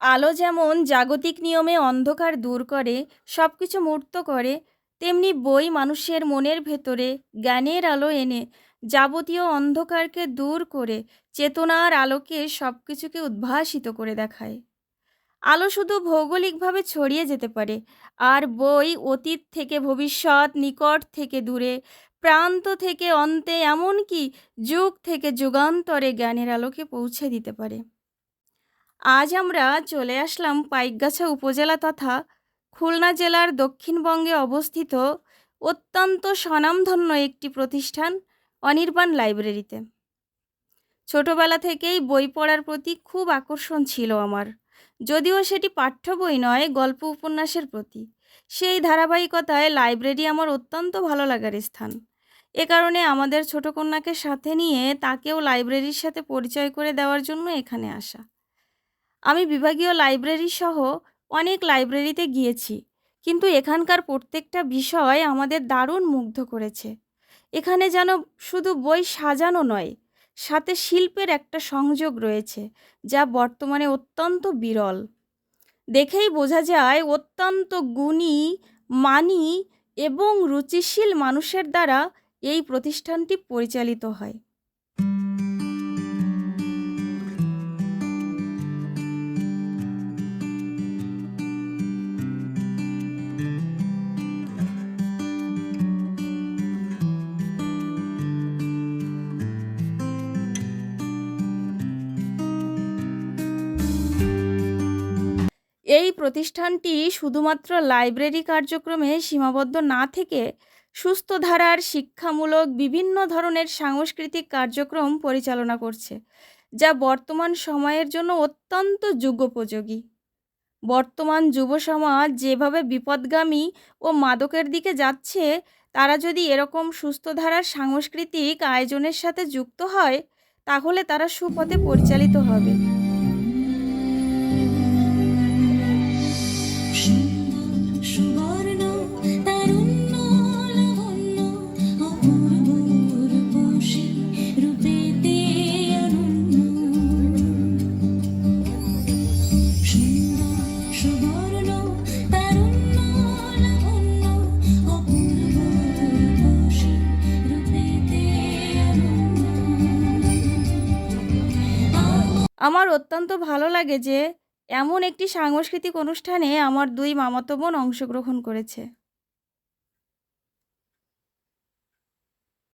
আলো যেমন জাগতিক নিয়মে অন্ধকার দূর করে সব কিছু মূর্ত করে, তেমনি বই মানুষের মনের ভেতরে জ্ঞানের আলো এনে, যাবতীয় অন্ধকারকে দূর করে, চেতনার আলোকে সব কিছুকে উদ্ভাসিত করে দেখায়। আলো শুধু ভৌগোলিকভাবে ছড়িয়ে যেতে পারে, আর বই অতীত থেকে ভবিষ্যৎ, নিকট থেকে দূরে, প্রান্ত থেকে অন্তে, এমনকি যুগ থেকে যুগান্তরে জ্ঞানের আলোকে পৌঁছে দিতে পারে। আজ আমরা চলে আসলাম পাইকগাছা উপজেলা তথা খুলনা জেলার দক্ষিণবঙ্গে অবস্থিত অত্যন্ত স্বনামধন্য একটি প্রতিষ্ঠান, অনির্বাণ লাইব্রেরিতে। ছোটবেলা থেকেই বই পড়ার প্রতি খুব আকর্ষণ ছিল আমার। যদিও সেটি পাঠ্য বই নয়, গল্প উপন্যাসের প্রতি। সেই ধারাবাহিকতায় লাইব্রেরি আমার অত্যন্ত ভালো লাগার স্থান। এ কারণে আমাদের ছোট কন্যাকে সাথে নিয়ে তাকেও লাইব্রেরির সাথে পরিচয় করে দেওয়ার জন্য এখানে আসা। আমি বিভাগীয় লাইব্রেরি সহ অনেক লাইব্রেরিতে গিয়েছি। কিন্তু এখানকার প্রত্যেকটা বিষয় আমাদের দারুণ মুগ্ধ করেছে। এখানে যেন শুধু বই সাজানো নয়, সাথে শিল্পের একটা সংযোগ রয়েছে, যা বর্তমানে অত্যন্ত বিরল। দেখেই বোঝা যায়, অত্যন্ত গুণী, মানি এবং রুচিশীল মানুষের দ্বারা এই প্রতিষ্ঠানটি পরিচালিত হয়। এই প্রতিষ্ঠানটি শুধুমাত্র লাইব্রেরি কার্যক্রমে সীমাবদ্ধ না থেকে সুস্থ ধারার শিক্ষামূলক বিভিন্ন ধরনের সাংস্কৃতিক কার্যক্রম পরিচালনা করছে, যা বর্তমান সময়ের জন্য অত্যন্ত যুগোপযোগী। বর্তমান যুব সমাজ যেভাবে বিপদগামী ও মাদকের দিকে যাচ্ছে, তারা যদি এরকম সুস্থ ধারার সাংস্কৃতিক আয়োজনের সাথে যুক্ত হয়, তাহলে তারা সুপথে পরিচালিত হবে। আমার অত্যন্ত ভালো লাগে যে, এমন একটি সাংস্কৃতিক অনুষ্ঠানে আমার দুই মামাতো বোন অংশগ্রহণ করেছে।